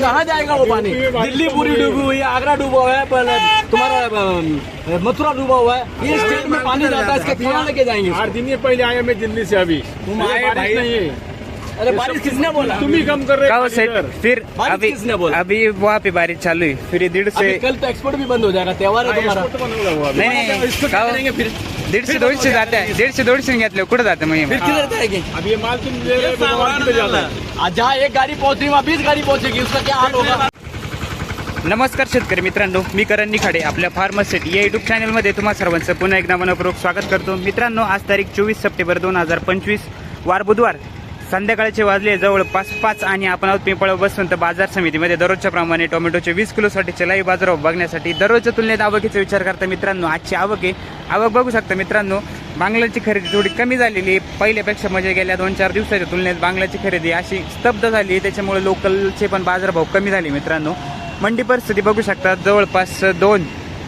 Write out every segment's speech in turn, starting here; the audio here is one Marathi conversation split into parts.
कहाँ जाएगा वो पानी? दिल्ली पूरी डूबी हुई है आगरा डूबा हुआ है पर तुम्हारा मथुरा डूबा हुआ है। ये स्टेट में पानी जाता है इसके कहाँ लेके जाएँगे आठ दिन ही पहले आया मैं दिल्ली से अभी। तुम आए भाई। नहीं है। अरे बारिश किसने बोला? तुम ही कम कर रहे हो सेट फिर अभी किसने बोला? अभी वहाँ पे बारिश चालू है फिर डेढ़ से कल तो एक्सपोर्ट भी बंद हो जाएगा त्योहार है हाँ, तुम्हारा। अभी। नाही नाही इसको का क्या हो? करेंगे फिर? दीडशे दोनशे जाते आहे दीडशे दोनशे घेतले कुठं जाते मग फिर किधर जाएँगे? अब ये माल तुम आज जहाँ एक गाड़ी पहुंच रही वहाँ बीस गाड़ी पहुंचेगी उसका क्या हाल होगा? नमस्कार शेतकरी मित्रांनो मी करण निखाडे आपल्या फार्मसेट या युट्यूब चॅनलमध्ये तुम्हा सर्वांचं पुन्हा एकदा मनपूर्वक स्वागत करतो. मित्रांनो आज तारीख चोवीस सप्टेंबर दोन हजार पंचवीस वार बुधवार. संध्याकाळचे वाजले जवळपास पाच आणि आपण आहोत पिंपळ बसवंत बाजार समितीमध्ये. दररोजच्या प्रमाणे टोमॅटोचे वीस किलोसाठीचे लाईव्ह बाजारावर बघण्यासाठी दररोजच्या तुलनेत आवकीचा विचार करता मित्रांनो आजची आवक आहे. आवक बघू शकता मित्रांनो बांगलाची खरेदी थोडी कमी झालेली आहे. पहिल्यापेक्षा म्हणजे गेल्या दोन चार दिवसाच्या तुलनेत बांगलाची खरेदी अशी स्तब्ध झाली आहे. त्याच्यामुळे लोकलचे पण बाजारभाव कमी झाले मित्रांनो. मंडी परिस्थिती बघू शकता. जवळपास दोन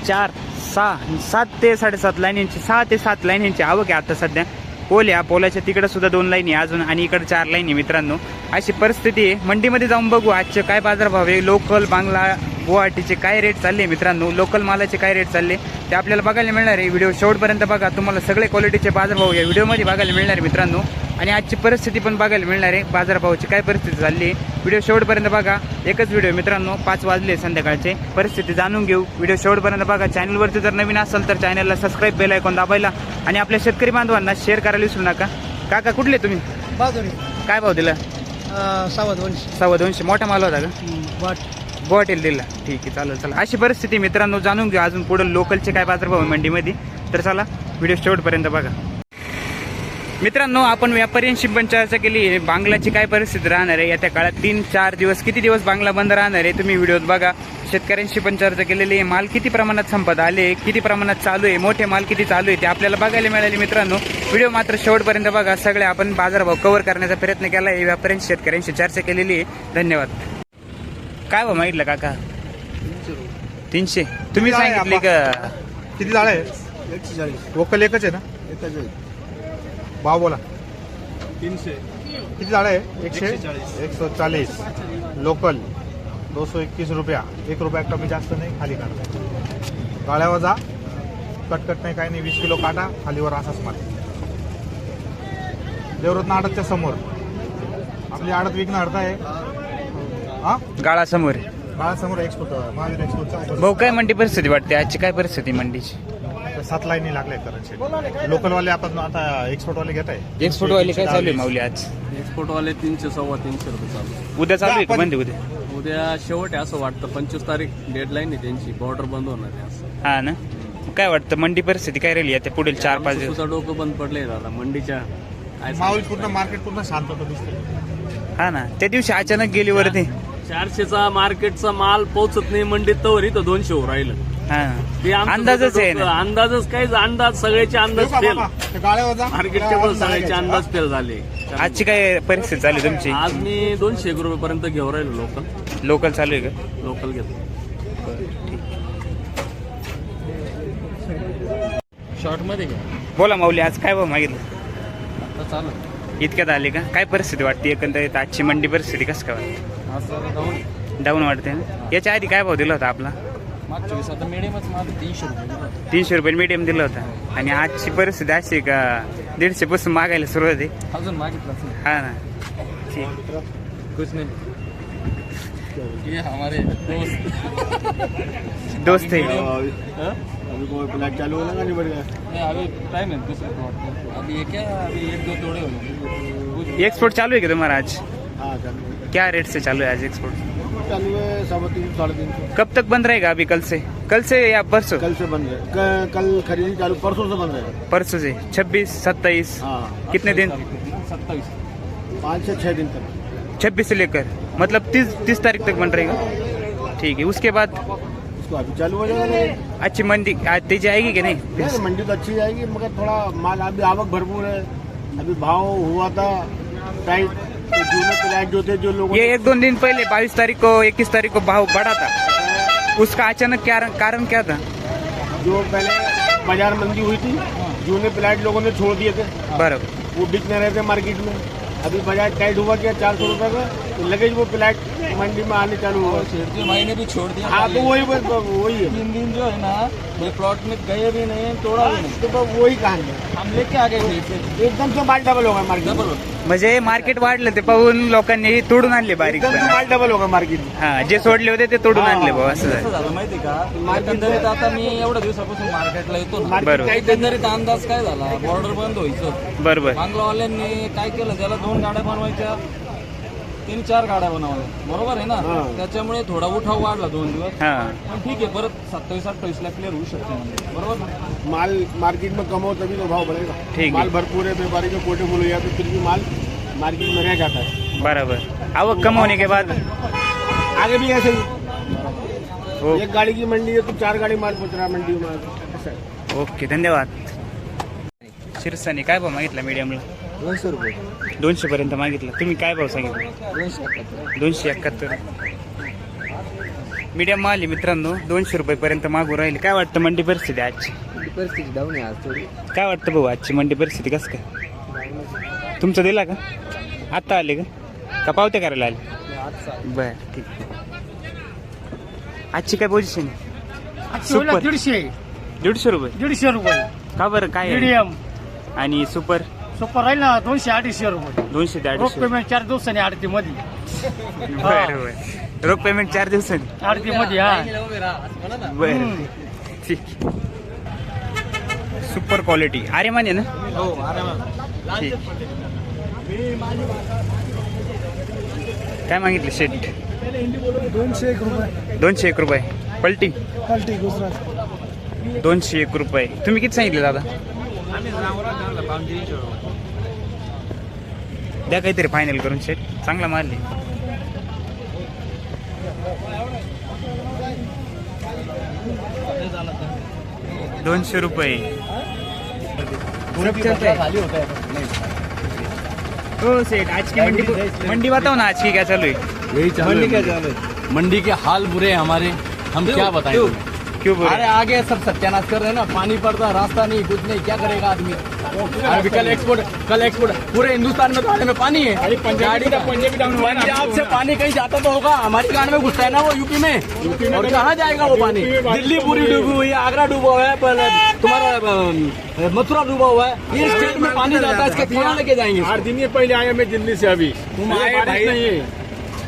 चार सहा सात ते साडेसात लाईनींची सहा ते सात लाईनींची आवक आहे आता सध्या. पोल्या पोल्याच्या पोलाच्या तिकडे सुद्धा दोन लाईनी आहे अजून आणि इकडे चार लाईनी मित्रांनो. अशी परिस्थिती आहे. मंडीमध्ये जाऊन बघू. आजचे काय बाजारभाव आहे? लोकल बांगला गुवाहाटीचे काय रेट चालले मित्रांनो? लोकल मालाचे काय रेट चालले? ते आपल्याला बघायला मिळणार आहे. व्हिडिओ शेवटपर्यंत बघा. तुम्हाला सगळे क्वालिटीचे बाजारभाव या व्हिडिओमध्ये बघायला मिळणार आहे मित्रांनो. आणि आजची परिस्थिती पण बघायला मिळणार आहे. बाजारभावाची काय परिस्थिती चालली आहे? व्हिडिओ शेवटपर्यंत बघा. एकच व्हिडिओ मित्रांनो पाच वाजले संध्याकाळचे. परिस्थिती जाणून घेऊ. व्हिडिओ शेवटपर्यंत बघा. चॅनलवरती जर नवीन असेल तर चॅनलला सबस्क्राईब बेल ऐकून दाबायला आणि आपल्या शेतकरी बांधवांना शेअर करायला विसरू नका. काका कुठले तुम्ही? बाजूने काय भाव दिला? सव्वा दोनशे. सव्वा दोनशे. मोठा माल होता का? वाट. बॉटेल दिला. ठीक आहे चालेल चला अशी परिस्थिती मित्रांनो जाणून घेऊ. अजून पुढं लोकलचे काय बाजारभाव आहे मंडीमध्ये तर चला व्हिडिओ शेवटपर्यंत बघा. मित्रांनो आपण व्यापाऱ्यांशी पण चर्चा केली. आहे बांगलाची काय परिस्थिती राहणार आहे? येत्या काळात तीन चार दिवस किती दिवस बांगला बंद राहणार आहे? तुम्ही व्हिडिओत बघा. शेतकऱ्यांशी पण चर्चा केलेली आहे. माल किती प्रमाणात संपत आले? किती प्रमाणात चालू आहे? मोठे माल किती चालू आहे? ते आपल्याला बघायला मिळाले मित्रांनो. व्हिडिओ मात्र शेवटपर्यंत बघा. सगळे आपण बाजारभाव कव्हर करण्याचा प्रयत्न केला आहे. व्यापाऱ्यांशी शेतकऱ्यांशी चर्चा केलेली आहे. धन्यवाद. काय भाव मागितलं काका? तीनशे तुम्ही सांगितले का? किती झाड आहे एकशे चाळीस वोकल एकच आहे ना? एकच आहे. भाव बोला. तीनशे. किती झाड आहे एकशे? एक सौ चालीस लोकल. दो सौ इक्कीस रुपया. एक रुपया कमी जास्त नाही खाली काढा. गाळ्यावर जा. कटकट नाही काही नाही. वीस किलो काटा खालीवर असाच माल. देवरत्न आडतच्या समोर. आपली आडत विकणं अर्ध आहे हा? गाळा समोर गाळ्यासमोर एक्सपोर्ट महावीर एक्सपोर्टचा भाऊ काय मंडी परिस्थिती वाटते? आजची काय परिस्थिती मंडीची? सात लाईनी लागले करंट लोकलवाले आपण आता एक्सपोर्टवाले घेत आहे एक्सपोर्ट वाली काय चालू आहे माऊली आज? एक्सपोर्ट वाले तीनशे सव्वा तीनशे रुपये चालू उद्या चालू आहे का? बंद आहे उद्या? उद्या शेवट आहे असं वाटतं. पंचवीस तारीख डेडलाईन आहे त्यांची. बॉर्डर बंद होणार आहे असं. हा ना? काय वाटतं? मंडी परिस्थिती काय राहिली? आता पुढील चार पाच दिवस. तुझं डोकं बंद पडलंय दादा. मंडीच्या काय? माऊल पूर्ण मार्केट पूर्ण शांत होतं दिसतं. हा ना? त्या दिवशी अचानक गेली वरती. चारशेचा मार्केटचा माल पोहोचत नाही मंडीत तर इथं दोनशे वर राहिलं. हा. ते आमचं अंदाजच आहे ना. अंदाजच काय अंदाज सगळ्याचे अंदाज फेल मार्केटचे पण सगळ्याचे अंदाज फेल झाले. आजची काय परिस्थिती चालू आहे तुमची? आज मी दोनशे एक रुपये पर्यंत घेऊन राहिलो लोकल लोकल चालू आहे का? लोकल घेतो. शॉर्टमध्ये घ्या. बोला माऊली आज काय भाव मागितलं? आता चालू इतक्यात आले का? काय परिस्थिती वाटते एकंदरीत? आजची मंडी परिस्थिती कसं काय वाटते? डाऊन वाटते. ना याच्या आधी काय भाव दिला होता आपला? मागच्या वेळेस आता मिडियमच माझं तीनशे रुपये दिलं होतं. तीनशे रुपये मीडियम दिला होता. आणि आजची परिस्थिती अशी आहे का दीडशे पासून मागायला सुरुवात आहे. अजून मागितलंच नाही. हा ना. ठीक. कुछ नहीं. ये हमारे दोस्त. दोस्त आहे. हाँ? अभी कोई फ्लैट चालू होना का नहीं बढ़ गया। नहीं अभी टाइम है दूसरे प्लॉट अभी ये क्या अभी एक दो तोड़े होंगे। एक्सपोर्ट चालू है क्या तुम्हारा आज? हाँ चालू क्या रेट से चालू है आज एक्सपोर्ट चालू है सवा तीन साढ़े तीन सौ। कब तक बंद रहेगा अभी कल से? कल से या परसों? कल से बंद है। कल खरीदी चालू परसों से बंद है परसों से। छब्बीस सत्ताईस? हाँ कितने दिन? सत्ताईस। पाँच से छः दिन तक। छब्बीस से लेकर। मतलब तीस तीस तारीख तक बंद रहेगा? ठीक है उसके बाद? अभी चालू हो जाएगा। अच्छी मंडी आज तेज़ी आएगी कि नहीं? नहीं, मंडी तो अच्छी जाएगी मगर थोड़ा माल अभी आवक भरपूर है। अभी भाव हुआ था टाइट तो जूने फ्लैट जो थे जो लोगों ये एक दो दिन पहले बाईस तारीख को इक्कीस तारीख को भाव बढ़ा था। उसका अचानक क्या कारण क्या था? जो पहले बाजार मंदी हुई थी जूने फ्लैट लोगों ने छोड़ दिए थे। बराबर वो बिक नहीं रहे थे मार्केट में। अभी बाजार टाइट हुआ क्या? चार सौ रुपये का? लगेज वो फ्लैट मंडी में आने चालू हुआ। शेर महीने भी छोड़ दिया। हाँ तो वही बस वही है। तीन दिन जो है ना ये प्लॉट में गए भी नहीं तोड़ा भी नहीं। तो बस वही कहानी है। हम लेके आ गए एकदम से माल डबल होगा मार्केट डबल म्हणजे मार्केट वाढलं ते पाहून लोकांनी तोडून आणले बारीक एकदम से माल डबल होगा मार्केट हा जे सोडले होते ते तोडून आणले भाऊ असं झालं. झालं माहिती का? एकंदरीत आता मी एवढ्या दिवसापासून मार्केटला येतो ना. बरोबर. काही एकंदरीत अंदाज काय झाला? बॉर्डर बंद व्हायचं. बरोबर. बांगलावाल्यांनी काय केलं? त्याला दोन गाड्या बनवायच्या तीन चार गाड्या बनवल्या. बरोबर आहे ना? त्याच्यामुळे थोडा उठाव वाढला दोन दिवस. हा. पण ठीक आहे परत सत्तावीस अठ्ठावीस ला क्लिअर होऊ शकते म्हणजे. बरोबर ना? माल मार्केट में कम हो तभी तो भाव बढ़ेगा ठीक। माल भरपूर है व्यापारी के कोटे गया तो फिर भी माल मार्केट में रह जाता है बराबर. आवक कम होने के बाद? आगे भी ऐसे ही एक गाड़ी की मंडी है तो चार गाड़ी माल पहुंच रहा है मंडी में ओके धन्यवाद. शिरसाने काय भाव मागितला मीडियमला दोनशे रुपये. दोनशे पर्यंत मागितलं. तुम्ही काय भाव सांगितलं? दोनशे एकाहत्तर. दोनशे एकाहत्तर. मीडियम माल आहे मित्रांनो. दोनशे रुपयेपर्यंत मागू राहील. काय वाटतं मंडी परिस्थिती आजची? परिस्थिती डाऊन आहे आज थोडी. काय वाटतं भाऊ आजची मंडी परिस्थिती कसं काय? तुमचं दिला का? आत्ता आले का? का पावत्या करायला आले? बर ठीक. आजची काय पोझिशन सुपर दीडशे. दीडशे रुपये. दीडशे रुपये. का बरं काय आहे? मीडियम आणि सुपर सुपर राहील ना दोनशे अडीचशे रुपये दोनशे ते रोख अडीचशे पेमेंट चार दिवसांनी आरती मध्ये बरं बरं रोख पेमेंट चार दिवसांनी आरती मध्ये हा बरं ठीक सुपर क्वालिटी अरे माने ना हो ठीक काय मागितलं शेट दोनशे एक रुपये दोनशे एक रुपये पलटी क्वालिटी गुजरात दोनशे एक रुपये तुम्ही किती सांगितले दादा द्या काहीतरी फायनल करून शेट चांगला मारले दोनशे रुपये. हो सेठ आज की मंडी मंडी बताओ ना आज की क्या चालू है यही मंडी क्या चाल है मंडी के हाल बुरे हैं हमारे। हम क्या बताएं तुम्हें? क्यों बोल अरे आगे सब सत्यानाश कर रहे हैं ना पानी पड़ता रास्ता नहीं कुछ नहीं क्या करेगा आदमी? अभी कल एक्सपोर्ट कल एक्सपोर्ट पूरे हिंदुस्तान में तो आने में पानी है। गाड़ी का पंजाब से पानी कहीं जाता तो होगा हमारी गाड़ी में घुसता है ना वो यूपी में। और कहाँ जाएगा वो पानी? दिल्ली पूरी डूबी हुई है आगरा डूबा हुआ है तुम्हारा मथुरा डूबा हुआ है। ये स्टेट में पानी जाता है इसका कहाँ लेके जाएँगे? आठ दिन ये पहले आया मैं दिल्ली से अभी। तुम आए भाई। नहीं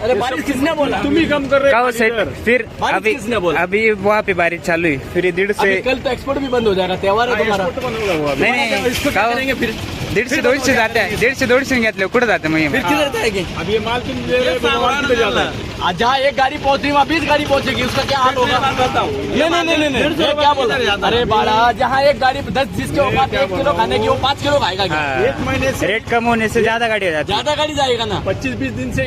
अरे बारिश किसने बोला तुम ही कम कर रहे का हो हो फिर अभी किसने बोला? अभी वहाँ पे बारिश चालू है फिर डेढ़ से कल तो एक्सपोर्ट भी बंद हो जा रहा है तुम्हारा एक्सपोर्ट बंद होगा वो अभी। नाही हो? करेंगे फिर दीडशे दोनशे जाते दीडशे दोनशे घेतले कुठं जाते मग फिर हे? किधर जाएँगे अब ये माल तुम ले रहे हो? जाता है? जहाँ एक गाड़ी पहुँच रही वहाँ बीस गाड़ी पहुंचेगी. उसका क्या हाल होगा? नहीं नहीं नहीं नहीं क्या बोला? अरे बाड़ा जहाँ एक गाड़ी दस जिसके औकात एक किलो खाने की वो पाँच किलो खाएगा हाँ। एक महीने से रेट कम होने से ज़्यादा गाड़ी हो जाती है। ज़्यादा गाड़ी जाएगा ना? पच्चीस बीस दिन से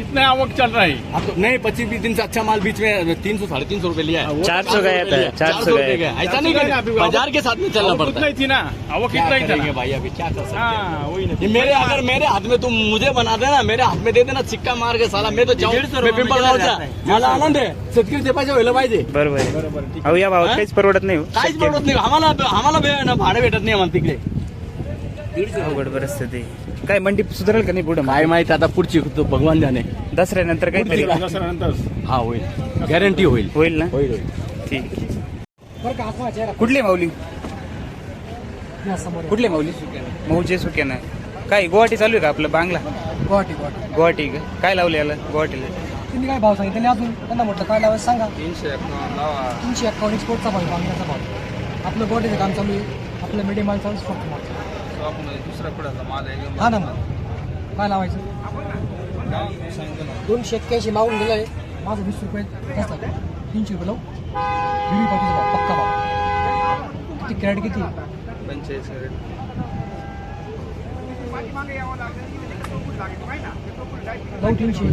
इतना आवक चल रहा है। तो नहीं पच्चीस बीस दिन से अच्छा माल बीच में तीन सौ साढ़े तीन सौ रुपये लिया है। चार सौ गया था चार सौ गया ऐसा नहीं कि बाज़ार के साथ में चलना पड़ता है। थी ना आवक इतना ही। भाई अभी क्या हैं हाँ वही ना। मेरे अगर मेरे हाथ में तुम मुझे बना देना मेरे हाथ में दे देना सिक्का मार के साला मैं तो पिंपळ गावचा मला आनंद आहे शेतकरी पाहिजे व्हायला पाहिजे बरोबर आहे अहो या भावात हा? काहीच परवडत नाही हो. काहीच पडत नाही आम्हाला आम्हाला भे- ना भाडं भेटत नाही आम्हाला तिकडे। अवघड परिस्थिती काय मंडी सुधारेल का नाही पुढे? काय माहीत आता पुढची तो भगवान जाणे। दसऱ्यानंतर काहीतरी दसऱ्यानंतर. हा होईल. गॅरंटी होईल. होईल ना? होईल होईल. ठीक कुठली माऊली? कुठली माऊली? मऊचे सुके नाही. काय गुवाहाटी चालू आहे का आपलं बांगला? गुवाहाटी गुवाहाटी. गुवाहाटी का? काय लावलं याला गुवाहाटीला? तुम्ही काय भाव सांगितले अजून? त्यांना म्हटलं काय लावायचं सांगा. तीनशे अकाउंट एक्सपोर्टचा भाव बांगल्याचा भाव. आपलं गुवाहाटीचं काम चालू आहे. आपलं मीडियम माल चालू स्टॉक माल. हा ना मग. काय लावायचं? दोनशे एक्क्याऐंशी मागून दिलंय. माझं वीस रुपये आहे. तीनशे रुपये लावू. पाटीचा भाव पक्का भाव. किती कॅरेट किती? लावू तीनशे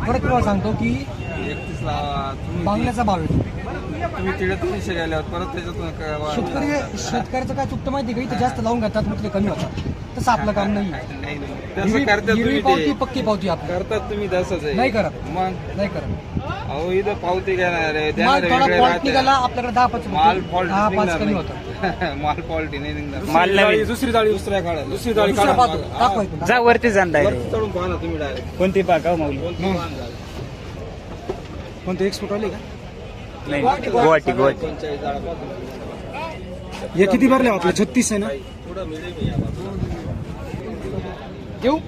परत तुम्हाला सांगतो की बांगल्याचा भाव येतो तुम्ही तिकडे तीनशे गेल्यावर परत त्याच्यातून शेतकरी शेतकऱ्याचं काय चुकतं माहिती का? इथे जास्त लावून घेतात मग ते कमी होतात. तसं आपलं काम नाही नाही नाही. तसं हिरवी पावती ते. पक्की पावती आपली. करतात तुम्ही तसंच नाही करत. मग? नाही करत. अहो इथं पावती घेणार आहे माल थोडा फॉल्ट. निघाला आपल्याकडे दहा पाच माल fault दहा पाच कमी नाही. माल क्वालिटी नाही निघणार. माल नवीन. दुसरी जाळी दुसऱ्या काढा. दुसरी जाळी दुसरा काढा. पाहतो. दाखवा इथून. जा वरती जाण डायरेक्ट चढून पाहा ना तुम्ही डायरेक्ट कोणती पाका माऊली? कोणते एक्सपोर्ट आले का? नाही. गुवाहाटी गुवाहाटी. हे किती भरले आपले? छत्तीस आहे ना? घेऊ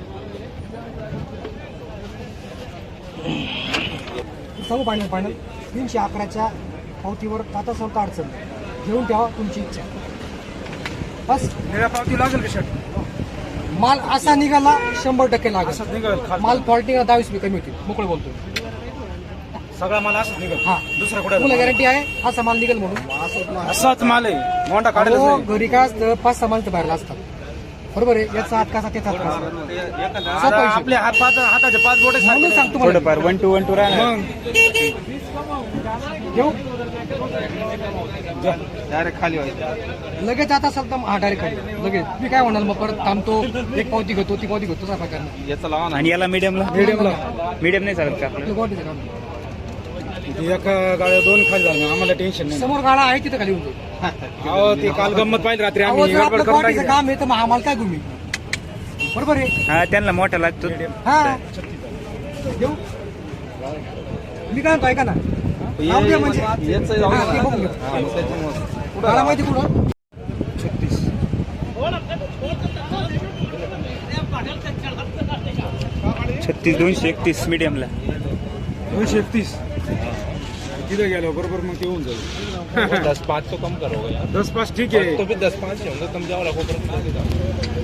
सांगू पाणी पाणी तीनशे अकराच्या पावतीवर आता सवता अडचण. घेऊन ठेवा तुमची इच्छा. बस. पावती लागेल का शर्ट माल असा निघाला शंभर टक्के लागेल. निघेल माल फॉल्टिंग दहा वीस कमी होतील. मोकळं बोलतो सगळा माल असंच निघेल. हा. दुसरा कुठे? तुला गॅरंटी आहे असा माल निघेल म्हणून. असाच माल आहे. मोठा घरी काय असतं पाच सहा माणसं बाहेर असतात. बरोबर आहे. याचा हात कसा त्याचा हात कसा सोपा हिशोब. आपले हात पाच हाताचे पाच बोटे म्हणून सांगतो मला. थोडंफार वन टू वन टू राहणार. डायरेक्ट खाली व्हायचं. लगेच आता असेल तर हा डायरेक्ट खाली. लगेच. मी काय म्हणाल मग परत थांबतो. एक पावती घेतो ती पावती घेतो याचा लावा ना. आणि याला मीडियमला मीडियमला मीडियम नाही चालत का आपल्याला आपलं गोटीचं काम. एका गाड्या दोन खाली झालं आम्हाला टेन्शन समोर गाडा आहे तिथं खाली होतो अहो ते काल गंमत पाहिजे रात्री गोटीचं काम आहे तर मग आम्हाला काय घुमी बरोबर आहे? हा त्यांना मोठा लागतो. हा. घेऊ मी काय म्हणतो ऐका ना. राहू द्या म्हणजे हा, ते बघून घेऊ. गाडा माहिती कुठं? छत्तीस. दोनशे एकतीस मीडियमला दोनशे एकतीस. तिथे गेलो बरोबर मग ते होऊन जाईल. दस पाँच तो कम करोगे यार. दस पाच ठीक आहे. तो भी दस पाँच ही होंगे तुम जाओ रखो पर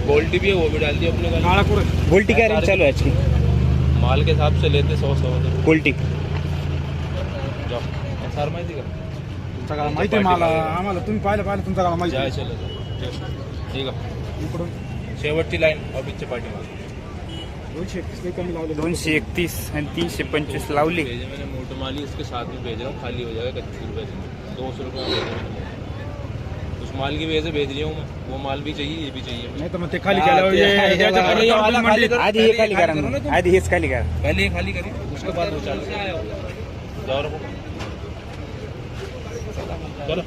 गोल्डी भी है वो भी डाल दी अपने का काळा कुठे गोल्टी काय रेंज चालू आहे आजची? माल के हिसाब से लेते सौ सौ तो गोल्टी जाओ सर माहिती का? तुमचा गाळा माहिती आहे मला. आम्हाला तुम्ही पाहिलं पाहिलं तुमचा गाळा माहिती जाय आहे. चलो जाओ. ठीक आहे. इकडून. शेवटची लाईन ऑफिसच्या पाठीमागे. दोनशे एकतीस आणि तीनशे पंचवीस लावली मैंने मोटर माली इसके साथ में भेज रहा हूँ खाली हो जाएगा इकतीस रुपये से दो सौ रुपये उस माल की वजह से भेज रही हूँ मैं वो माल भी चाहिए ये भी चाहिए नाही ते ये- याच्या खाली खाली कर. आधी हे खाली करा मग. आधी खाली करा पहले ये खाली करिए उसके बाद वो चालू जाओ रखो चलो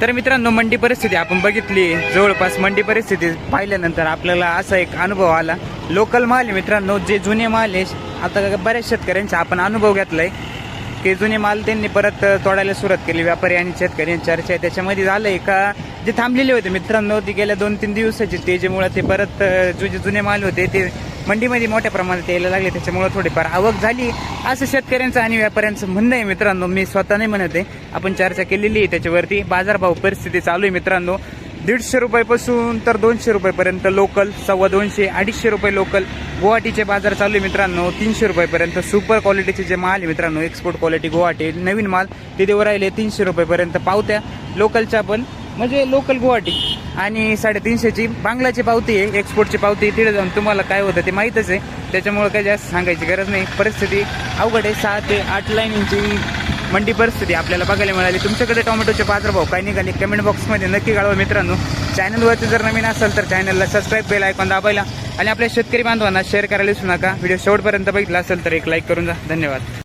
तर मित्रांनो मंडी परिस्थिती आपण बघितली. जवळपास मंडी परिस्थिती पाहिल्यानंतर आपल्याला असा एक अनुभव आला. लोकल माल आहे मित्रांनो जे जुने माल आहे आता बऱ्याच शेतकऱ्यांचा आपण अनुभव घेतलाय की जुने माल त्यांनी परत तोडायला सुरुवात केली. व्यापारी आणि शेतकरी चर्चा आहे. त्याच्यामध्ये झालंय का जे थांबलेले होते मित्रांनो ते गेल्या दोन तीन दिवसाचे तेजेमुळे ते परत जे जुने माल होते ते मंडीमध्ये मोठ्या प्रमाणात यायला लागले त्याच्यामुळे थोडीफार आवक झाली. असं शेतकऱ्यांचं आणि व्यापाऱ्यांचं म्हणणं आहे मित्रांनो मी स्वतः नाही म्हणत आहे. आपण चर्चा केलेली आहे त्याच्यावरती. बाजारभाव परिस्थिती चालू आहे मित्रांनो. दीडशे रुपयापासून तर दोनशे रुपयेपर्यंत लोकल सव्वा दोनशे अडीचशे रुपये लोकल गुवाहाटीचे बाजार चालू आहे मित्रांनो. तीनशे रुपयेपर्यंत सुपर क्वालिटीचे जे माल आहे मित्रांनो एक्सपोर्ट क्वालिटी गुवाहाटी नवीन माल. ते देऊ राहिले तीनशे रुपयेपर्यंत पावत्या. लोकलच्या पण म्हणजे लोकल गुवाहाटी. आणि साडेतीनशेची बांगलाची पावती आहे एक्सपोर्टची पावती तिथे जाऊन तुम्हाला काय होतं ते माहीतच आहे. त्याच्यामुळं काही जास्त सांगायची गरज नाही. परिस्थिती अवघड आहे. सहा ते आठ लाईनींची मंडी परिस्थिती आपल्याला बघायला मिळाली. तुमच्याकडे टोमॅटोचे बाजारभाव काय निघाले कमेंट बॉक्समध्ये नक्की कळवा मित्रांनो. चॅनलवरती जर नवीन असेल तर चॅनलला सबस्क्राईब बेल ऐकून दाबायला आणि आपल्या शेतकरी बांधवांना शेअर करायला विसरू नका. व्हिडिओ शेवटपर्यंत बघितला असेल तर एक लाईक करून जा. धन्यवाद.